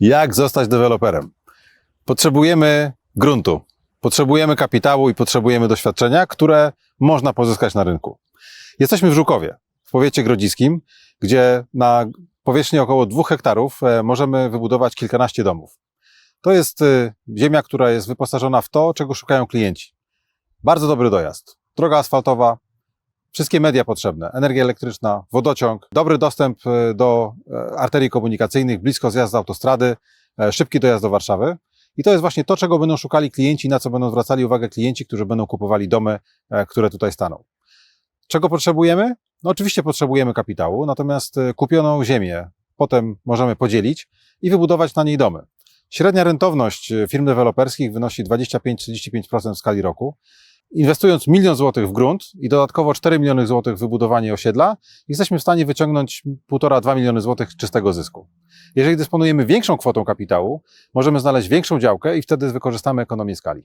Jak zostać deweloperem? Potrzebujemy gruntu, potrzebujemy kapitału i potrzebujemy doświadczenia, które można pozyskać na rynku. Jesteśmy w Żukowie, w powiecie grodziskim, gdzie na powierzchni około dwóch hektarów e, możemy wybudować kilkanaście domów. To jest e, ziemia, która jest wyposażona w to, czego szukają klienci. Bardzo dobry dojazd, droga asfaltowa, wszystkie media potrzebne, energia elektryczna, wodociąg, dobry dostęp e, do e, arterii komunikacyjnych, blisko zjazdu autostrady, e, szybki dojazd do Warszawy. I to jest właśnie to, czego będą szukali klienci, na co będą zwracali uwagę klienci, którzy będą kupowali domy, które tutaj staną. Czego potrzebujemy? No oczywiście potrzebujemy kapitału, natomiast kupioną ziemię potem możemy podzielić i wybudować na niej domy. Średnia rentowność firm deweloperskich wynosi 25-35% w skali roku. Inwestując milion złotych w grunt i dodatkowo 4 miliony złotych w wybudowanie osiedla, jesteśmy w stanie wyciągnąć 1,5-2 miliony złotych czystego zysku. Jeżeli dysponujemy większą kwotą kapitału, możemy znaleźć większą działkę i wtedy wykorzystamy ekonomię skali.